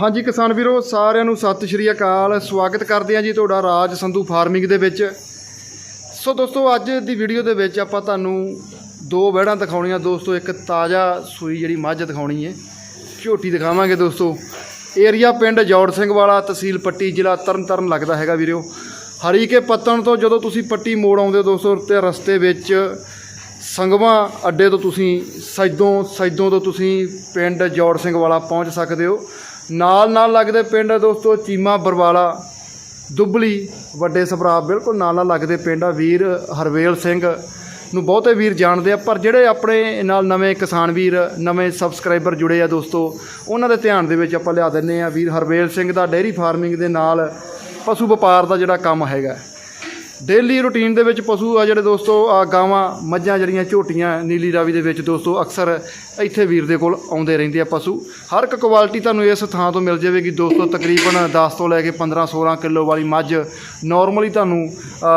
ਹਾਂਜੀ ਕਿਸਾਨ ਵੀਰੋ, ਸਾਰਿਆਂ ਨੂੰ ਸਤਿ ਸ਼੍ਰੀ ਅਕਾਲ। ਸਵਾਗਤ ਕਰਦੇ ਹਾਂ ਜੀ ਤੁਹਾਡਾ ਰਾਜ ਸੰਧੂ ਫਾਰਮਿੰਗ ਦੇ ਵਿੱਚ। ਸੋ ਦੋਸਤੋ, ਅੱਜ ਦੀ ਵੀਡੀਓ ਦੇ ਵਿੱਚ ਆਪਾਂ ਤੁਹਾਨੂੰ ਦੋ ਵਹਿੜਾਂ ਦਿਖਾਉਣੀਆਂ। ਦੋਸਤੋ, ਇੱਕ ਤਾਜ਼ਾ ਸੂਈ ਜਿਹੜੀ ਮੱਝ ਦਿਖਾਉਣੀ ਹੈ, ਝੋਟੀ ਦਿਖਾਵਾਂਗੇ ਦੋਸਤੋ। ਏਰੀਆ ਪਿੰਡ ਜੌੜ ਸਿੰਘ ਵਾਲਾ, ਤਹਿਸੀਲ ਪੱਟੀ, ਜ਼ਿਲ੍ਹਾ ਤਰਨਤਾਰਨ ਲੱਗਦਾ ਹੈਗਾ ਵੀਰੋ। ਹਰੀਕੇ ਪੱਤਣ ਤੋਂ ਜਦੋਂ ਤੁਸੀਂ ਪੱਟੀ ਮੋੜ ਆਉਂਦੇ ਹੋ ਦੋਸਤੋ, ਤੇ ਰਸਤੇ ਵਿੱਚ ਸੰਗਵਾ ਅੱਡੇ ਤੋਂ ਤੁਸੀਂ ਸੈਦੋਂ ਸੈਦੋਂ ਤੋਂ ਤੁਸੀਂ ਪਿੰਡ ਜੌੜ ਸਿੰਘ ਵਾਲਾ ਪਹੁੰਚ ਸਕਦੇ ਹੋ। ਨਾਲ ਨਾਲ ਲੱਗਦੇ ਪਿੰਡ ਆ ਦੋਸਤੋ, ਚੀਮਾ, ਬਰਵਾਲਾ, ਦੁੱਬਲੀ, ਵੱਡੇ ਸਭਰਾ, ਬਿਲਕੁਲ ਨਾਲ ਨਾਲ ਲੱਗਦੇ ਪਿੰਡ ਆ। ਵੀਰ ਹਰਵੇਲ ਸਿੰਘ ਨੂੰ ਬਹੁਤੇ ਵੀਰ ਜਾਣਦੇ ਆ, ਪਰ ਜਿਹੜੇ ਆਪਣੇ ਨਾਲ ਨਵੇਂ ਕਿਸਾਨ ਵੀਰ, ਨਵੇਂ ਸਬਸਕ੍ਰਾਈਬਰ ਜੁੜੇ ਆ ਦੋਸਤੋ, ਉਹਨਾਂ ਦੇ ਧਿਆਨ ਦੇ ਵਿੱਚ ਆਪਾਂ ਲਿਆ ਦਿੰਨੇ ਆ। ਵੀਰ ਹਰਵੇਲ ਸਿੰਘ ਦਾ ਡੇਅਰੀ ਫਾਰਮਿੰਗ ਦੇ ਨਾਲ ਪਸ਼ੂ ਵਪਾਰ ਦਾ ਜਿਹੜਾ ਕੰਮ ਹੈਗਾ। ਡੇਲੀ ਰੂਟੀਨ ਦੇ ਵਿੱਚ ਪਸ਼ੂ ਆ ਜਿਹੜੇ ਦੋਸਤੋ, ਆ ਗਾਵਾਂ, ਮੱਝਾਂ ਜਿਹੜੀਆਂ ਝੋਟੀਆਂ ਨੀਲੀ ਰਾਵੀ ਦੇ ਵਿੱਚ ਦੋਸਤੋ, ਅਕਸਰ ਇੱਥੇ ਵੀਰ ਦੇ ਕੋਲ ਆਉਂਦੇ ਰਹਿੰਦੇ ਆ ਪਸ਼ੂ। ਹਰ ਇੱਕ ਕੁਆਲਿਟੀ ਤੁਹਾਨੂੰ ਇਸ ਥਾਂ ਤੋਂ ਮਿਲ ਜਾਵੇਗੀ ਦੋਸਤੋ, ਤਕਰੀਬਨ 10 ਤੋਂ ਲੈ ਕੇ 15 16 ਕਿਲੋ ਵਾਲੀ ਮੱਝ। ਨਾਰਮਲੀ ਤੁਹਾਨੂੰ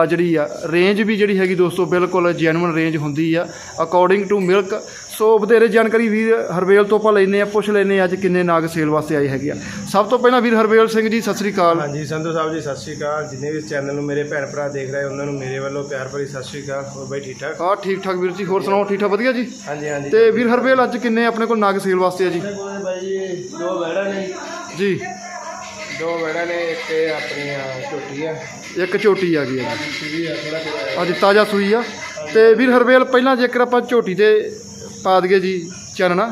ਜਿਹੜੀ ਆ ਰੇਂਜ ਵੀ ਜਿਹੜੀ ਹੈਗੀ ਦੋਸਤੋ, ਬਿਲਕੁਲ ਜੈਨੂਇਨ ਰੇਂਜ ਹੁੰਦੀ ਆ। ਅਕੋਰਡਿੰਗ ਟੂ ਮਿਲਕ ਸੋ ਵਧੇਰੇ ਜਾਣਕਾਰੀ ਵੀਰ ਹਰਵੇਲ ਤੋਂ ਆਪਾਂ ਲੈਨੇ ਆ ਪੁੱਛ ਲੈਨੇ ਆ ਅੱਜ ਕਿੰਨੇ ਨਾਗ ਸੇਲ ਵਾਸਤੇ ਆਏ ਹੈਗੇ ਆ। ਸਭ ਤੋਂ ਪਹਿਲਾਂ ਵੀਰ ਹਰਵੇਲ ਸਿੰਘ ਜੀ ਸਤਿ ਸ੍ਰੀ ਅਕਾਲ। ਹਾਂਜੀ ਸੰਧੂ ਸਾਹਿਬ ਜੀ ਸਤਿ ਸ਼੍ਰੀ ਅਕਾਲ। ਜਿੰਨੇ ਵੀ ਇਸ ਚੈਨਲ ਨੂੰ ਮੇਰੇ ਭੈਣ ਭਰਾ ਦੇਖ ਰਹੇ ਉਹਨਾਂ ਨੂੰ ਮੇਰੇ ਵੱਲੋਂ ਪਿਆਰ ਭਰੀ ਸਤਿ ਸ਼੍ਰੀ ਅਕਾਲ। ਹੋਰ ਬਾਈ ਠੀਕ ਠਾਕ? ਆ ਠੀਕ ਠਾਕ ਵੀਰ ਜੀ ਹੋਰ ਸੁਣਾਓ ਠੀਕ ਠਾਕ ਵਧੀਆ ਜੀ? ਹਾਂਜੀ ਹਾਂਜੀ ਤੇ ਵੀਰ ਹਰਵੇਲ ਅੱਜ ਕਿੰਨੇ ਆਪਣੇ ਕੋਲ ਨਾਗ ਸੇਲ ਵਾਸਤੇ ਆ ਜੀ? ਕੋਲ ਬਾਈ ਜੀ ਦੋ ਵੈੜਾ ਨੇ। ਜੀ। ਦੋ ਵੈੜਾ ਨੇ ਇੱਕ ਇਹ ਆਪਣੀ ਆ ਝੋਟੀ ਆ। ਇੱਕ ਝੋਟੀ ਆ ਗਈ ਆ। ਜੀ ਸੂਈ ਆ ਥੋੜਾ ਜਿਹਾ। ਅੱਜ ਤਾਜ਼ਾ ਸੂਈ ਆ। ਤੇ ਵੀਰ ਹਰਵੇਲ ਪਹਿਲਾਂ ਜੇਕਰ ਆਪਾਂ ਝੋਟੀ ਤੇ ਪਾ ਦਈਏ ਜੀ ਚਾਨਣਾ।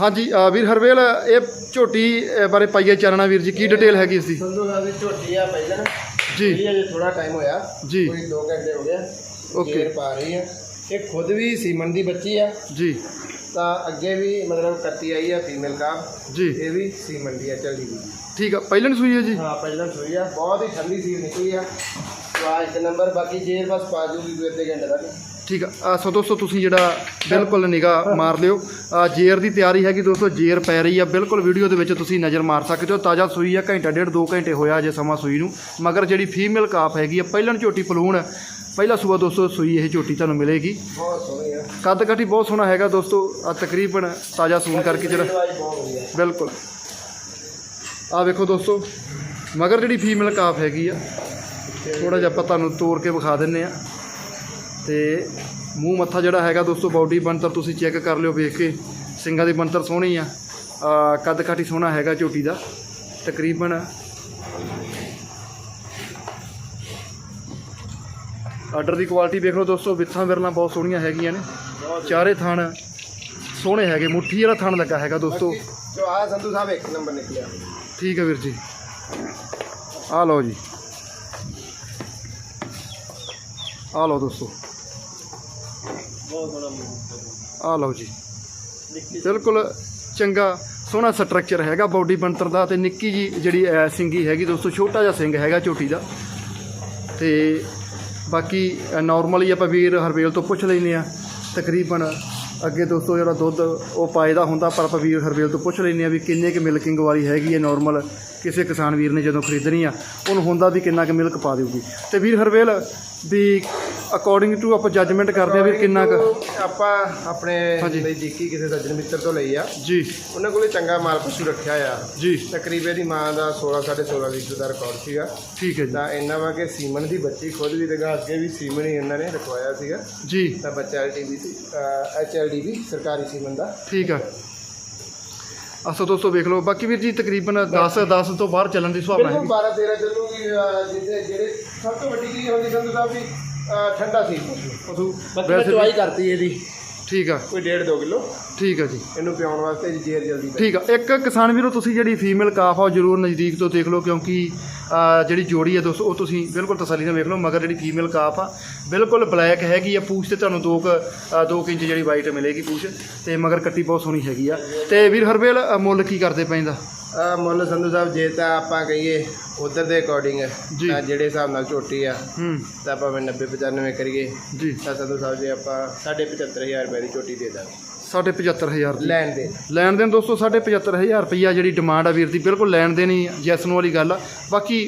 ਹਾਂਜੀ ਵੀਰ ਹਰਵੇਲ ਇਹ ਝੋਟੀ ਬਾਰੇ ਪਾਈਏ ਚਾਨਣਾ ਵੀਰ ਜੀ ਕੀ ਡਿਟੇਲ ਹੈਗੀ ਇਸ ਦੀ? ਸੰਧੂ ਸਾਹਿਬ ਦੀ ਝੋਟੀ ਆ ਪਹਿਲਾਂ ਜੀ। ਇਹ ਅਜੇ ਥੋੜਾ ਟਾਈਮ ਹੋਇਆ। ਜੀ। ਕੋਈ 2 ਘੰਟੇ ਹੋ ਗਿਆ. ਗੇਰ ਪਾ ਰਹੀ ਆ। ਇਹ ਖੁਦ ਵੀ ਸੀਮਨ ਦੀ ਬੱਚੀ ਆ। ਜੀ। ਤਾਂ ਅੱਗੇ ਵੀ ਮਤਲਬ ਕੱਟੀ ਆਈ ਆ ਫੀਮੇਲ ਕਾ ਜੀ। ਇਹ ਵੀ ਸੀਮਨ ਦੀ ਆ ਚੱਲਦੀ ਵੀ ਠੀਕ ਆ ਪਹਿਲਾਂ ਸੂਈ ਹੈ ਜੀ? ਹਾਂ ਪਹਿਲਾਂ ਸੋਈ ਆ। ਬਹੁਤ ਹੀ ਠੰਡੀ ਸੀ ਨਿਕਲੀ ਆ। ਸਵਾਜ ਇੱਕ ਨੰਬਰ ਬਾਕੀ ਜੇਰ ਬਸ ਪਾ ਜੂਗੀ ਦੋ ਅੱਧੇ ਘੰਟੇ ਤੱਕ। ਠੀਕ ਆ। ਸੋ ਦੋਸਤੋ ਤੁਸੀਂ ਜਿਹੜਾ ਬਿਲਕੁਲ ਨਿਗਾਹ ਮਾਰ ਲਿਓ। ਜੇਰ ਦੀ ਤਿਆਰੀ ਹੈਗੀ ਦੋਸਤੋ ਜੇਰ ਪੈ ਰਹੀ ਆ। ਬਿਲਕੁਲ ਵੀਡੀਓ ਦੇ ਵਿੱਚ ਤੁਸੀਂ ਨਜ਼ਰ ਮਾਰ ਸਕਦੇ ਹੋ। ਤਾਜ਼ਾ ਸੂਈ ਆ ਘੰਟਾ ਡੇਢ 2 ਘੰਟੇ ਹੋਇਆ ਜੇ ਸਮਾਂ ਸੂਈ ਨੂੰ। ਮਗਰ ਜਿਹੜੀ ਫੀਮੇਲ ਕਾਫ ਹੈਗੀ ਆ ਪਹਿਲਾਂ ਝੋਟੀ ਪਲੂਣ ਪਹਿਲਾ ਸੂਆ ਦੋਸਤੋ ਸੂਈ ਇਹ ਝੋਟੀ ਤੁਹਾਨੂੰ ਮਿਲੇਗੀ। ਬਹੁਤ ਸੋਹਣੀ ਆ। ਕੱਦ ਕਾਠੀ ਬਹੁਤ ਸੋਹਣਾ ਹੈਗਾ ਦੋਸਤੋ। ਆ ਤਕਰੀਬਨ ਤਾਜ਼ਾ ਸੂਨ ਕਰਕੇ ਜਿਹੜਾ ਬਿਲਕੁਲ। ਆ ਵੇਖੋ ਦੋਸਤੋ ਮਗਰ ਜਿਹੜੀ ਫੀਮੇਲ ਕਾਫ ਹੈਗੀ ਆ ਥੋੜਾ ਜਿਹਾ ਆਪਾਂ ਤੁਹਾਨੂੰ ਤੋੜ ਕੇ ਵਿਖਾ ਦਿੰਨੇ ਆ। ਤੇ ਮੂੰਹ ਮੱਥਾ ਜਿਹੜਾ ਹੈਗਾ ਦੋਸਤੋ ਬਾਡੀ ਬਣਤਰ ਤੁਸੀਂ ਚੈੱਕ ਕਰ ਲਿਓ ਵੇਖ ਕੇ। ਸਿੰਗਾਂ ਦੀ ਬਣਤਰ ਸੋਹਣੀ ਆ। ਆ ਕੱਦ ਕਾਠੀ ਸੋਹਣਾ ਹੈਗਾ ਝੋਟੀ ਦਾ। ਤਕਰੀਬਨ ਆਰਡਰ ਦੀ ਕੁਆਲਿਟੀ ਵੇਖ ਲਓ ਦੋਸਤੋ ਵਿੱਥਾਂ ਵਿਰਲਾਂ ਬਹੁਤ ਸੋਹਣੀਆਂ ਹੈਗੀਆਂ ਨੇ। ਚਾਰੇ ਥਣ ਸੋਹਣੇ ਹੈਗੇ ਮੁੱਠੀ ਵਾਲਾ ਥਣ ਲੱਗਾ ਹੈਗਾ ਦੋਸਤੋ। ਜੋ ਆ ਸੰਧੂ ਸਾਹਿਬ ਇੱਕ ਨੰਬਰ ਨਿਕਲਿਆ। ਠੀਕ ਹੈ ਵੀਰ ਜੀ। ਆ ਲਓ ਜੀ। ਆ ਲਓ ਦੋਸਤੋ। ਬਹੁਤ ਸੋਹਣਾ ਆ ਲਓ ਜੀ। ਬਿਲਕੁਲ ਚੰਗਾ, ਸੋਹਣਾ ਸਟਰਕਚਰ ਹੈਗਾ ਬਾਡੀ ਬਣਤਰ ਦਾ ਤੇ ਨਿੱਕੀ ਜੀ ਜਿਹੜੀ ਸਿੰਗੀ ਹੈਗੀ ਦੋਸਤੋ, ਛੋਟਾ ਜਿਹਾ ਸਿੰਗ ਹੈਗਾ ਝੋਟੀ ਦਾ। ਤੇ ਬਾਕੀ ਨਾਰਮਲੀ ਆਪਾਂ ਵੀਰ ਹਰਵੇਲ ਤੋਂ ਪੁੱਛ ਲੈਨੇ ਆ ਤਕਰੀਬਨ ਅੱਗੇ ਦੋਸਤੋ ਜਿਹੜਾ ਦੁੱਧ ਉਹ ਪਾਇਦਾ ਹੁੰਦਾ, ਪਰ ਆਪਾਂ ਵੀਰ ਹਰਵੇਲ ਤੋਂ ਪੁੱਛ ਲੈਨੇ ਆ ਵੀ ਕਿੰਨੇ ਕੁ ਮਿਲਕਿੰਗ ਵਾਲੀ ਹੈਗੀ ਹੈ ਨਾਰਮਲ ਕਿਸੇ ਕਿਸਾਨ ਵੀਰ ਨੇ ਜਦੋਂ ਖਰੀਦਣੀ ਆ ਉਹਨੂੰ ਹੁੰਦਾ ਵੀ ਕਿੰਨਾ ਕੁ ਮਿਲਕ ਪਾ ਦੇਊਗੀ। ਤੇ ਵੀਰ ਹਰਵੇਲ ਵੀ ਅਕੋਰਡਿੰਗ ਟੂ ਆਪਾਂ ਜੱਜਮੈਂਟ ਕਰਦੇ ਆ ਵੀ ਕਿੰਨਾ ਕੁ ਆਪਾਂ ਆਪਣੇ ਹਾਂਜੀ। ਨਜ਼ਦੀਕੀ ਕਿਸੇ ਸੱਜਣ ਮਿੱਤਰ ਤੋਂ ਲਈ ਆ। ਜੀ। ਉਹਨਾਂ ਕੋਲੇ ਚੰਗਾ ਮਾਲ ਪਸ਼ੂ ਰੱਖਿਆ ਆ। ਜੀ। ਤਕਰੀਬਨ ਦੀ ਮਾਂ ਦਾ 16 16.5 ਲੀਟਰ ਦਾ ਰਿਕਾਰਡ ਸੀਗਾ। ਠੀਕ ਹੈ ਜੀ। ਤਾਂ ਇੰਨਾ ਵਾ ਕਿ ਸੀਮਨ ਦੀ ਬੱਚੀ ਖੁਦ ਵੀ ਦੇਗਾ ਅੱਗੇ ਵੀ ਸੀਮਨ ਹੀ ਇਹਨਾਂ ਨੇ ਰਖਵਾਇਆ ਸੀਗਾ। ਜੀ। ਤਾਂ ਬੱਚਾ ਐਲਟੀਬੀ ਸੀ ਐਚਐਲਡੀਬੀ ਸਰਕਾਰੀ ਸੀਮਨ ਦਾ। ਠੀਕ ਆ। ਅਸੋ ਦੋਸਤੋ ਵੇਖ ਲਓ ਬਾਕੀ ਵੀਰ ਜੀ ਤਕਰੀਬਨ 10 10 ਤੋਂ ਬਾਹਰ ਚੱਲਣ ਦੀ ਸੁਭਾਵਨਾ ਬਿਲਕੁਲ ਹੈਗੀ। 12 13 ਚੱਲੂਗੀ ਜਿਹਦੇ ਜਿਹੜੇ ਸਭ ਤੋਂ ਵੱਡੀ ਚੀਜ਼ ਹੁੰਦੀ ਸੰਧੂ ਸਾਹਿਬ ਵੀ ਠੰਡਾ ਸੀ। ਪਸ਼ੂ ਵੈਸੇ ਚਵਾਈ ਕਰਤੀ ਇਹਦੀ। ਠੀਕ ਆ। ਕੋਈ 1.5 2 ਕਿਲੋ? ਠੀਕ ਆ ਜੀ। ਇਹਨੂੰ ਪਿਆਉਣ ਵਾਸਤੇ ਜੇਰ ਜਲਦੀ ਠੀਕ ਆ। ਇੱਕ ਕਿਸਾਨ ਵੀਰੋ ਤੁਸੀਂ ਜਿਹੜੀ ਫੀਮੇਲ ਕਾਫ ਆ ਉਹ ਜ਼ਰੂਰ ਨਜ਼ਦੀਕ ਤੋਂ ਦੇਖ ਲਓ ਕਿਉਂਕਿ ਜਿਹੜੀ ਜੋੜੀ ਆ ਦੋਸਤੋ ਉਹ ਤੁਸੀਂ ਬਿਲਕੁਲ ਤਸੱਲੀ ਨਾਲ ਵੇਖ ਲਓ ਮਗਰ ਜਿਹੜੀ ਫੀਮੇਲ ਕਾਫ ਆ ਬਿਲਕੁਲ ਬਲੈਕ ਹੈਗੀ ਆ ਪੂਛ ਤੇ ਤੁਹਾਨੂੰ 2 2 ਇੰਚ ਜਿਹੜੀ ਵਾਈਟ ਮਿਲੇਗੀ ਪੂਛ ਤੇ ਮਗਰ ਕੱਟੀ ਬਹੁਤ ਸੋਹਣੀ ਹੈਗੀ ਆ। ਤੇ ਵੀਰ ਹਰਵੇਲ ਅ, ਮੁੱਲ ਕੀ ਕਰਦੇ ਪੈਂਦਾ? ਮੁੱਲ ਸੰਧੂ ਸਾਹਿਬ ਜੇ ਤਾਂ ਆਪਾਂ ਕਹੀਏ ਉਧਰ ਦੇ ਅਕੋਰਡਿੰਗ। ਤਾਂ ਜਿਹੜੇ ਹਿਸਾਬ ਨਾਲ ਝੋਟੀ ਆ ਹੂੰ। ਤਾਂ ਭਾਵੇਂ 90 95 ਕਰੀਏ। ਜੀ। ਤਾਂ ਸੰਧੂ ਸਾਹਿਬ ਜੇ ਆਪਾਂ 75000 ਰੁਪਏ ਦੀ ਝੋਟੀ ਦੇ ਦਾਂਗੇ। ਸਾਢੇ 75000 ਦੀ। ਲੈਣ ਦੇ ਲੈਣ ਦੇਣ ਦੋਸਤੋ ਸਾਢੇ 75000 ਰੁਪਈਆ ਜਿਹੜੀ ਡਿਮਾਂਡ ਆ ਵੀਰ ਦੀ ਬਿਲਕੁਲ ਲੈਣ ਦੇਣੀ ਜੈਸਨ ਵਾਲੀ ਗੱਲ ਆ। ਬਾਕੀ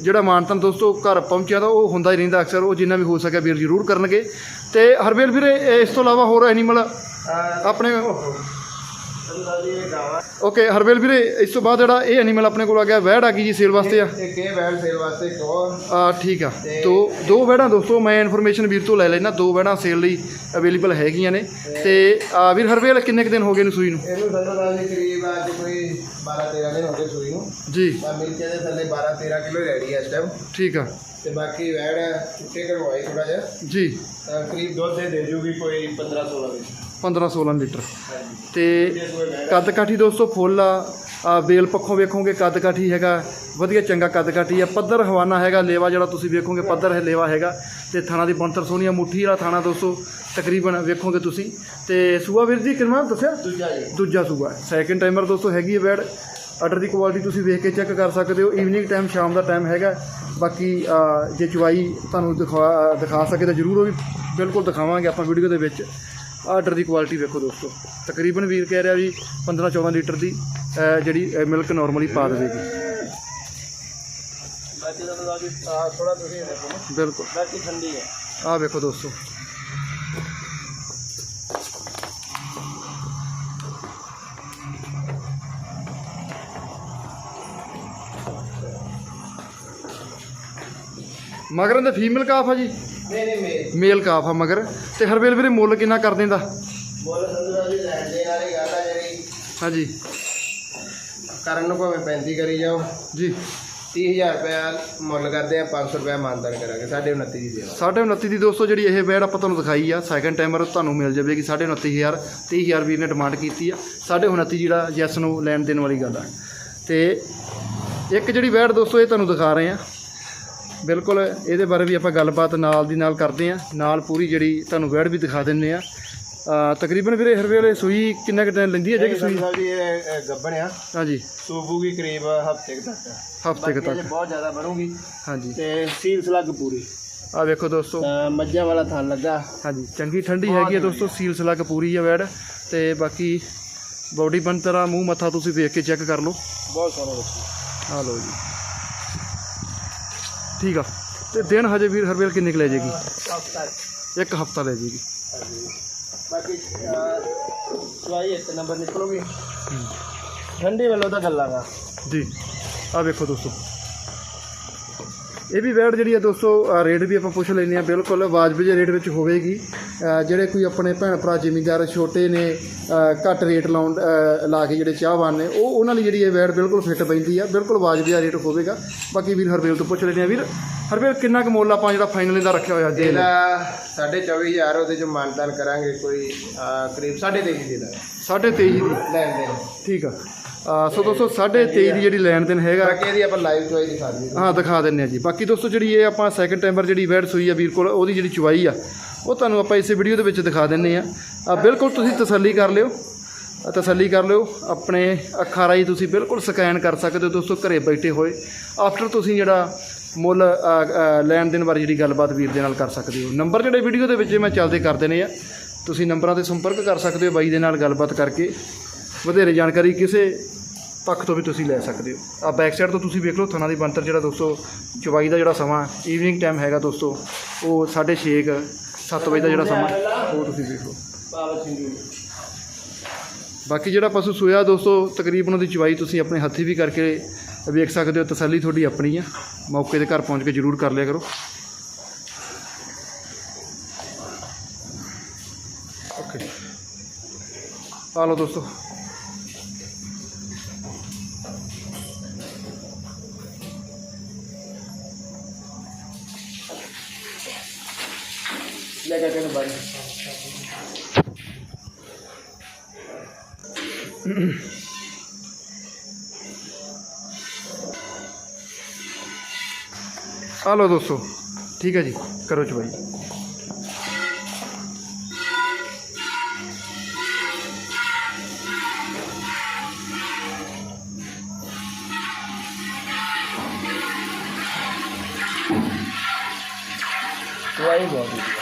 ਜਿਹੜਾ ਮਾਨਤਨ ਦੋਸਤੋ ਘਰ ਪਹੁੰਚਿਆ ਤਾਂ ਉਹ ਹੁੰਦਾ ਹੀ ਰਹਿੰਦਾ ਅਕਸਰ ਉਹ ਜਿੰਨਾ ਵੀ ਹੋ ਸਕਿਆ ਵੀਰ ਜ਼ਰੂਰ ਕਰਨਗੇ। ਤੇ ਹਰਵੇਲ ਵੀਰੇ ਇਸ ਤੋਂ ਇਲਾਵਾ ਹੋਰ ਐਨੀਮਲ ਆਪਣੇ ਓਕੇ ਹਰਵੇਲ ਵੀਰੇ ਇਸ ਤੋਂ ਬਾਅਦ ਜਿਹੜਾ ਇਹ ਐਨੀਮਲ ਆਪਣੇ ਕੋਲ ਆ ਗਿਆ ਵੈੜ ਆ ਗਈ ਜੀ ਸੇਲ ਵਾਸਤੇ ਆ। ਇੱਕ ਇਹ ਵੈਲ ਸੇਲ ਵਾਸਤੇ ਇੱਕ ਹੋਰ। ਆ ਠੀਕ ਆ। ਦੋ ਦੋ ਵੈੜਾਂ ਦੋਸਤੋ ਮੈਂ ਇਨਫੋਰਮੇਸ਼ਨ ਵੀਰ ਤੋਂ ਲੈ ਲੈਣਾ ਦੋ ਵੈੜਾਂ ਸੇਲ ਲਈ ਅਵੇਲੇਬਲ ਹੈਗੀਆਂ ਨੇ। ਤੇ ਵੀਰ ਹਰਵੇਲ ਕਿੰਨੇ ਕੁ ਦਿਨ ਹੋ ਗਏ ਨੂੰ ਸੂਈ ਨੂੰ? ਇਹਨੂੰ ਸਾਹਿਬ ਜੀ ਕਰੀਬ ਅੱਜ ਕੋਈ 12 13 ਦਿਨ ਹੋ ਗਏ ਸੂਈ ਨੂੰ। ਜੀ। ਤਾਂ ਮਿਰਚੇ ਦੇ ਥੱਲੇ 12 13 ਕਿਲੋ ਰੈਡੀ ਹੈ ਇਸ ਟਾਈਮ ਠੀਕ ਆ। ਤੇ ਬਾਕੀ ਵੈੜ ਚੁੱਟੇ ਕਰਵਾਈ ਥੋੜਾ ਜਿਹਾ। ਜੀ। ਤਾਂ ਕਰੀਬ ਦੁੱਧ ਦੇ ਦੇ ਜੂਗੀ ਕੋਈ 15 16 ਲੀਟਰ 15 16 ਲੀਟਰ। ਤੇ ਕੱਦ ਕਾਠੀ ਦੋਸਤੋ ਫੁੱਲ ਆ ਬੇਲ ਪੱਖੋਂ ਵੇਖੋਗੇ ਕੱਦ ਕਾਠੀ ਹੈਗਾ ਵਧੀਆ ਚੰਗਾ ਕੱਦ ਕਾਠੀ ਆ। ਪੱਧਰ ਹਵਾਨਾ ਹੈਗਾ ਲੇਵਾ ਜਿਹੜਾ ਤੁਸੀਂ ਵੇਖੋਗੇ ਪੱਧਰ ਹੈ ਲੇਵਾ ਹੈਗਾ। ਤੇ ਥਾਣਾ ਦੀ ਬੰਤਰ ਸੋਹਣੀ ਆ ਮੁੱਠੀ ਵਾਲਾ ਥਾਣਾ ਦੋਸਤੋ ਤਕਰੀਬਨ ਵੇਖੋਗੇ ਤੁਸੀਂ। ਤੇ ਸੂਆ ਵੀਰ ਜੀ ਕਿੰਨਾ ਦੱਸਿਆ? ਦੂਜਾ ਸੂਆ। ਸੈਕਿੰਡ ਟਾਈਮਰ ਦੋਸਤੋ ਹੈਗੀ ਹੈ ਬੈਡ। ਆਰਡਰ ਦੀ ਕੁਆਲਿਟੀ ਤੁਸੀਂ ਵੇਖ ਕੇ ਚੈੱਕ ਕਰ ਸਕਦੇ ਹੋ। ਈਵਨਿੰਗ ਟਾਈਮ ਸ਼ਾਮ ਦਾ ਟਾਈਮ ਹੈਗਾ। ਬਾਕੀ ਜੇ ਚੁਆਈ ਤੁਹਾਨੂੰ ਦਿਖਾ ਦਿਖਾ ਸਕੇ ਤਾਂ ਜ਼ਰੂਰ ਉਹ ਵੀ ਬਿਲਕੁਲ ਦਿਖਾਵਾਂਗੇ ਆਪਾਂ ਵੀਡੀਓ ਦੇ ਵਿੱਚ। ਆਰਡਰ ਦੀ ਕੁਆਲਿਟੀ ਵੇਖੋ ਦੋਸਤੋ। ਤਕਰੀਬਨ ਵੀਰ ਕਹਿ ਰਿਹਾ ਵੀ 15 14 ਲੀਟਰ ਦੀ ਜਿਹੜੀ ਮਿਲਕ ਨਾਰਮਲੀ ਪਾ ਦੇਵੇਗੀ ਥੋੜਾ ਤੁਸੀਂ ਬਿਲਕੁਲ। ਬਾਕੀ ਠੰਡੀ ਹੈ। ਆਹ ਵੇਖੋ ਦੋਸਤੋ। ਮਗਰਾਂ ਦਾ ਫੀਮੇਲ ਕਾਫ ਆ ਜੀ। ਨਹੀਂ ਨਹੀਂ ਮੇਰੇ ਮੇਲ ਕਾਫ ਆ ਮਗਰ। ਤੇ ਹਰਵੇਲ ਵੀਰੇ ਮੁੱਲ ਕਿੰਨਾ ਕਰ ਦਿੰਦਾ? ਸੰਧੂ ਸਾਹਿਬ ਜੀ ਲੈਣ ਦੇ ਵਾਲੀ ਗੱਲ ਆ ਜਿਹੜੀ। ਹਾਂਜੀ। ਕਰਨ ਨੂੰ ਭਾਵੇਂ 35 ਕਰੀ ਜਾਓ। ਜੀ। 30000 ਰੁਪਏ ਮੁੱਲ ਕਰਦੇ ਆ 500 ਰੁਪਏ ਮਾਨਦਾਨ ਕਰਾਂਗੇ 29.5 ਦੀ ਦੇ ਸਾਢੇ ਉਨੱਤੀ ਦੀ ਦੋਸਤੋ ਜਿਹੜੀ ਇਹ ਬੈਡ ਆਪਾਂ ਤੁਹਾਨੂੰ ਦਿਖਾਈ ਆ ਸੈਕੰਡ ਟਾਈਮਰ ਤੁਹਾਨੂੰ ਮਿਲ ਜਾਵੇਗੀ ਸਾਢੇ ਉਨੱਤੀ ਹਜ਼ਾਰ ਤੀਹ ਹਜ਼ਾਰ ਵੀਰ ਨੇ ਡਿਮਾਂਡ ਕੀਤੀ ਆ। ਸਾਢੇ ਉਨੱਤੀ ਜਿਹੜਾ ਜੈਸ ਨੂੰ ਲੈਣ ਦੇਣ ਵਾਲੀ ਗੱਲ ਆ। ਤੇ ਇੱਕ ਜਿਹੜੀ ਬੈਡ ਦੋਸਤੋ ਇਹ ਤੁਹਾਨੂੰ ਦਿਖਾ ਰਹੇ ਆ। ਬਿਲਕੁਲ ਇਹਦੇ ਬਾਰੇ ਵੀ ਆਪਾਂ ਗੱਲਬਾਤ ਨਾਲ ਦੀ ਨਾਲ ਕਰਦੇ ਆ ਨਾਲ ਪੂਰੀ ਜਿਹੜੀ ਤੁਹਾਨੂੰ ਬੈਡ ਵੀ ਦਿਖਾ ਦਿੰਦੇ ਆ ਅ, ਤਕਰੀਬਨ ਵੀਰੇ ਹਰ ਵੇਲੇ ਸੂਈ ਕਿੰਨਾ ਕੁ ਟਾਈਮ ਲੈਂਦੀ ਹੈ ਜੇ ਕਿ ਸੂਈ? ਸਾਹਿਬ ਜੀ ਇਹ ਗੱਬਣ ਆ। ਹਾਂਜੀ। ਸੂਬੂਗੀ ਕਰੀਬ ਹਫ਼ਤੇ ਤੱਕ। ਹਫ਼ਤੇ ਬਾਕੀ ਤੱਕ। ਬਹੁਤ ਜ਼ਿਆਦਾ ਬਣੂਗੀ। ਹਾਂਜੀ। ਤੇ ਸੀਲ ਸਲੱਗ ਪੂਰੀ। ਆ ਵੇਖੋ ਦੋਸਤੋ। ਤਾਂ ਮੱਝਾਂ ਵਾਲਾ ਥਣ ਲੱਗਾ। ਹਾਂਜੀ ਚੰਗੀ ਠੰਡੀ ਹੈਗੀ ਹੈ ਦੋਸਤੋ ਸੀਲ ਸਲੱਗ ਪੂਰੀ ਹੈ ਵੈੜ। ਤੇ ਬਾਕੀ ਬਾਡੀ ਬੰਤਰਾ ਮੂੰਹ ਮੱਥਾ ਤੁਸੀਂ ਵੇਖ ਕੇ ਚੈੱਕ ਕਰ ਲਓ। ਬਹੁਤ ਸੋਹਣਾ ਬੱਚੀ ਆ ਲਓ ਜੀ। ਠੀਕ ਆ। ਤੇ ਦਿਨ ਹਜੇ ਵੀਰ ਹਰਵੇਲ ਕਿੰਨੇ ਕੁ ਲੈ ਜਾਏਗੀ ਇੱਕ ਹਫਤਾ ਲੈ ਜਾਏਗੀ ਬਾਕੀ ਚੁਆਈ ਇੱਕ ਨੰਬਰ ਨਿਕਲੂਗੀ। ਠੰਡੀ ਵੱਲੋਂ ਤਾਂ ਗੱਲਾਂ ਗਾ ਜੀ। ਆ ਵੇਖੋ ਦੋਸਤੋ। ਇਹ ਵੀ ਵੈੜ ਜਿਹੜੀ ਆ ਦੋਸਤੋ ਰੇਟ ਵੀ ਆਪਾਂ ਪੁੱਛ ਲੈਂਦੇ ਆ ਬਿਲਕੁਲ ਵਾਜਬ ਜਿਹੇ ਰੇਟ ਵਿੱਚ ਹੋਵੇਗੀ। ਜਿਹੜੇ ਕੋਈ ਆਪਣੇ ਭੈਣ ਭਰਾ ਜ਼ਿਮੀਂਦਾਰ ਛੋਟੇ ਨੇ ਘੱਟ ਰੇਟ ਲਾਉਣ ਲਾ ਕੇ ਜਿਹੜੇ ਚਾਹਵਾਨ ਨੇ ਉਹ ਉਹਨਾਂ ਲਈ ਜਿਹੜੀ ਇਹ ਵੈੜ ਬਿਲਕੁਲ ਫਿੱਟ ਪੈਂਦੀ ਆ ਬਿਲਕੁਲ ਵਾਜਬ ਜਿਹਾ ਰੇਟ ਹੋਵੇਗਾ। ਬਾਕੀ ਵੀਰ ਹਰਵੇਲ ਤੋਂ ਪੁੱਛ ਲੈਂਦੇ ਆ ਵੀਰ ਹਰਵੇਲ ਕਿੰਨਾ ਕੁ ਮੁੱਲ ਆਪਾਂ ਜਿਹੜਾ ਫਾਈਨਲ ਇਹਦਾ ਰੱਖਿਆ ਹੋਇਆ ਦੇ ਚੌਵੀ ਹਜ਼ਾਰ ਉਹਦੇ ਚ ਮਾਨਦਾਨ ਕਰਾਂਗੇ ਕੋਈ ਕਰੀਬ ਸਾਢੇ ਤੇਈ ਦੇ ਦਾਂਗੇ ਸਾਢੇ ਤੇਈ ਦੀ? ਲੈਣ ਦੇ ਠੀਕ ਆ। ਸੋ ਦੋਸਤੋ ਸਾਢੇ ਤੇਈ ਦੀ ਜਿਹੜੀ ਲੈਣ ਦੇਣ ਹੈਗਾ। ਬਾਕੀ ਇਹਦੀ ਆਪਾਂ ਲਾਈਵ ਚੁਆਈ ਦਿਖਾ ਦਈਏ ਹਾਂ। ਦਿਖਾ ਦਿੰਨੇ ਆ ਜੀ। ਬਾਕੀ ਦੋਸਤੋ ਜਿਹੜੀ ਇਹ ਆਪਾਂ ਸੈਕੰਡ ਟਾਈਮਰ ਜਿਹੜੀ ਵੈਡ ਸੂਈ ਆ ਵੀਰ ਕੋਲ ਉਹਦੀ ਜਿਹੜੀ ਚੁਆਈ ਆ ਉਹ ਤੁਹਾਨੂੰ ਆਪਾਂ ਇਸੇ ਵੀਡੀਓ ਦੇ ਵਿੱਚ ਦਿਖਾ ਦਿੰਨੇ ਆ ਆ ਬਿਲਕੁਲ ਤੁਸੀਂ ਤਸੱਲੀ ਕਰ ਲਿਓ। ਤਸੱਲੀ ਕਰ ਲਿਓ। ਆਪਣੇ ਅੱਖਾਂ ਰਾਹੀਂ ਤੁਸੀਂ ਬਿਲਕੁਲ ਸਕੈਨ ਕਰ ਸਕਦੇ ਹੋ ਦੋਸਤੋ ਘਰੇ ਬੈਠੇ ਹੋਏ। ਆਫਟਰ ਤੁਸੀਂ ਜਿਹੜਾ ਮੁੱਲ ਲੈਣ ਦੇਣ ਬਾਰੇ ਜਿਹੜੀ ਗੱਲਬਾਤ ਵੀਰ ਦੇ ਨਾਲ ਕਰ ਸਕਦੇ ਹੋ। ਨੰਬਰ ਜਿਹੜੇ ਵੀਡੀਓ ਦੇ ਵਿੱਚ ਮੈਂ ਚੱਲਦੇ ਕਰ ਦੇਣੇ ਆ ਤੁਸੀਂ ਨੰਬਰਾਂ ਤੇ ਸੰਪਰਕ ਕਰ ਸਕਦੇ ਹੋ ਬਾਈ ਦੇ ਨਾਲ ਗੱਲਬਾਤ ਕਰਕੇ। ਵਧੇਰੇ ਜਾਣਕਾਰੀ ਕਿਸੇ ਪੱਖ ਤੋਂ ਵੀ ਤੁਸੀਂ ਲੈ ਸਕਦੇ ਹੋ। ਆ ਬੈਕ ਸਾਈਡ ਤੋਂ ਤੁਸੀਂ ਵੇਖ ਲਓ, ਥਣਾ ਦੀ ਬੰਤਰ ਜਿਹੜਾ ਦੋਸਤੋ ਚਵਾਈ ਦਾ ਜਿਹੜਾ ਸਮਾਂ ਈਵਨਿੰਗ ਟਾਈਮ ਹੈਗਾ ਦੋਸਤੋ, ਉਹ 6:30 7 ਵਜੇ ਦਾ ਜਿਹੜਾ ਸਮਾਂ, ਉਹ ਤੁਸੀਂ ਵੇਖ ਲਓ। ਪਾਵਰ ਬਾਕੀ ਜਿਹੜਾ ਪਸ਼ੂ ਸੋਇਆ ਦੋਸਤੋ, ਤਕਰੀਬਨ ਉਹਦੀ ਚਵਾਈ ਤੁਸੀਂ ਆਪਣੇ ਹੱਥੀ ਵੀ ਕਰਕੇ ਵੇਖ ਸਕਦੇ ਹੋ, ਤਸੱਲੀ ਤੁਹਾਡੀ ਆਪਣੀ ਆ। ਮੌਕੇ ਤੇ ਘਰ ਪਹੁੰਚ ਕੇ ਜ਼ਰੂਰ ਕਰ ਲਿਆ ਕਰੋ। ਓਕੇ ਆ ਲਓ ਦੋਸਤੋ ਆ ਲਓ ਦੋਸਤੋ ਠੀਕ ਹੈ ਜੀ ਕਰੋ ਚਵਾਈ ਚੁਆਈ ਬਹੁਤ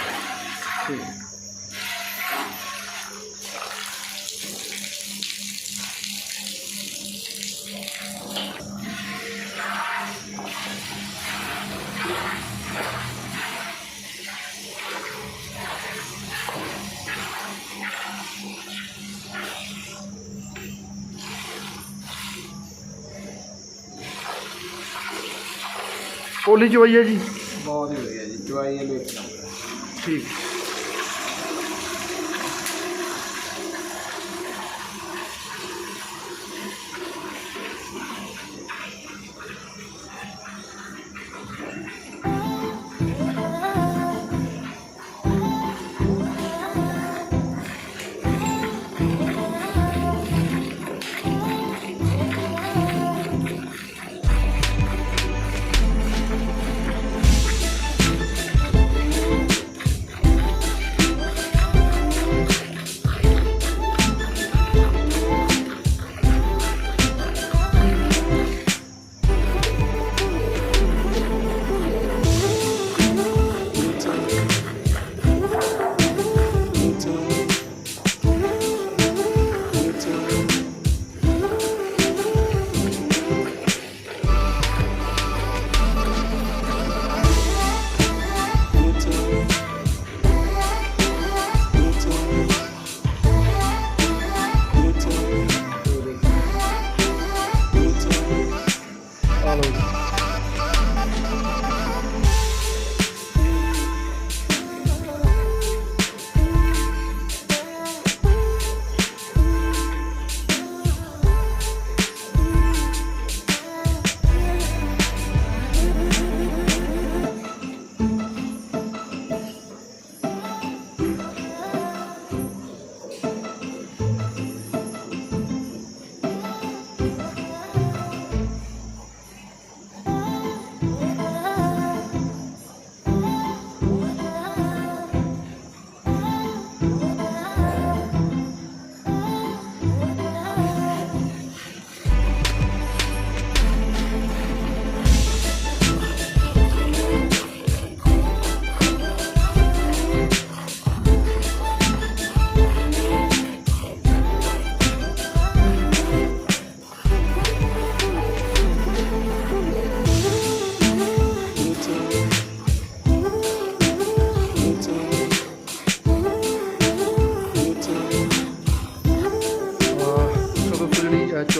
ਪੋਲੀ ਚੋਈ ਹੈ ਜੀ? ਬਹੁਤ ਹੀ ਵਧੀਆ ਜੀ ਚੁਆਈ ਇਹ ਇੱਕ ਨੰਬਰ ਠੀਕ।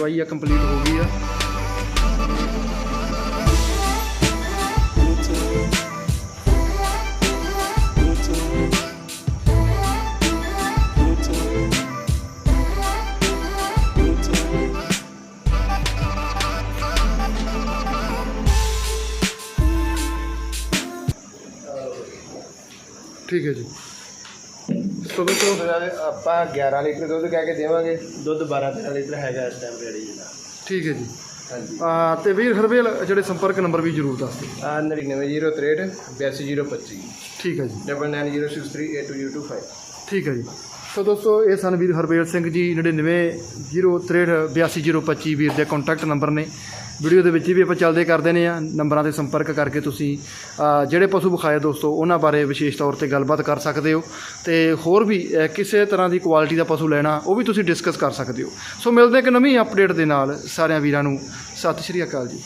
ਦੋਸਤੋ ਜਿਹੜੀ ਅਹ, ਚੁਆਈ ਆ ਕੰਪਲੀਟ ਹੋ ਗਈ ਸੋ ਦੋਸਤੋ ਆਪਾਂ 11 ਲੀਟਰ ਦੁੱਧ ਕਹਿ ਕੇ ਦੇਵਾਂਗੇ। ਦੁੱਧ 12 13 ਲੀਟਰ ਹੈਗਾ ਇਸ ਟਾਈਮ ਰੈਡੀ ਜੀ ਦਾ ਠੀਕ ਹੈ ਜੀ। ਹਾਂਜੀ। ਆ ਤੇ ਵੀਰ ਹਰਵੇਲ ਜਿਹੜੇ ਸੰਪਰਕ ਨੰਬਰ ਵੀ ਜ਼ਰੂਰ ਦੱਸ ਦਿਓ। ਆ 9903 82025 ਠੀਕ ਹੈ ਜੀ। 9906382025 ਠੀਕ ਹੈ ਜੀ। ਸੋ ਦੋਸਤੋ, ਇਹ ਸਨ ਵੀਰ ਹਰਬੇਲ ਸਿੰਘ ਜੀ 9903822025 ਵੀਰ ਦੇ ਕੰਟੈਕਟ ਨੰਬਰ ਨੇ। ਵੀਡੀਓ ਦੇ ਵਿੱਚ ਵੀ ਆਪਾਂ ਚੱਲਦੇ ਕਰਦੇ ਨੇ ਆ, ਨੰਬਰਾਂ ਤੇ ਸੰਪਰਕ ਕਰਕੇ ਤੁਸੀਂ ਜਿਹੜੇ ਪਸ਼ੂ ਵਿਖਾਏ ਦੋਸਤੋ, ਉਹਨਾਂ ਬਾਰੇ ਵਿਸ਼ੇਸ਼ ਤੌਰ ਤੇ ਗੱਲਬਾਤ ਕਰ ਸਕਦੇ ਹੋ। ਤੇ ਹੋਰ ਵੀ ਕਿਸੇ ਤਰ੍ਹਾਂ ਦੀ ਕੁਆਲਿਟੀ ਦਾ ਪਸ਼ੂ ਲੈਣਾ, ਉਹ ਵੀ ਤੁਸੀਂ ਡਿਸਕਸ ਕਰ ਸਕਦੇ ਹੋ। ਸੋ ਮਿਲਦੇ ਇੱਕ ਨਵੀਂ ਅਪਡੇਟ ਦੇ ਨਾਲ। ਸਾਰਿਆਂ ਵੀਰਾਂ ਨੂੰ ਸਤਿ ਸ਼੍ਰੀ ਅਕਾਲ ਜੀ।